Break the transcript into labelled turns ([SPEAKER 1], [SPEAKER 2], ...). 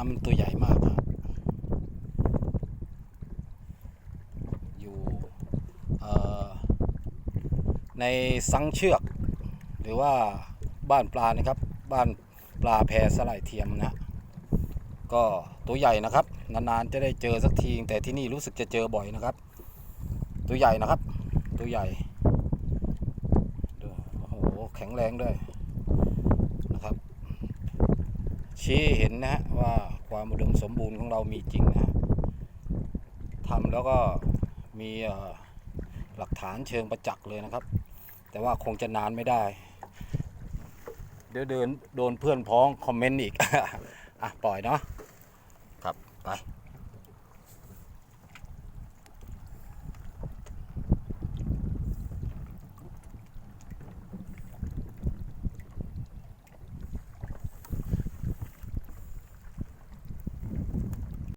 [SPEAKER 1] ำมันตัวใหญ่มากอะอยู่ในสังเชือก หรือว่าบ้านปลานะครับ บ้านปลาแพสไลเทียมนะก็ตัวใหญ่นะครับ นานๆจะได้เจอสักทีแต่ที่นี่รู้สึกจะเจอบ่อยนะครับ ตัวใหญ่นะครับ ตัวใหญ่โอ้โหแข็งแรงด้วยนะครับ ชี้เห็นนะฮะว่าความอุดมสมบูรณ์ของเรามีจริงนะทำแล้วก็มีหลักฐานเชิงประจักษ์เลยนะครับ แต่ว่าคงจะนานไม่ได้ เดี๋ยวเดินโดนเพื่อนพ้องคอมเมนต์อีก อะ ปล่อยเนาะครับ ไป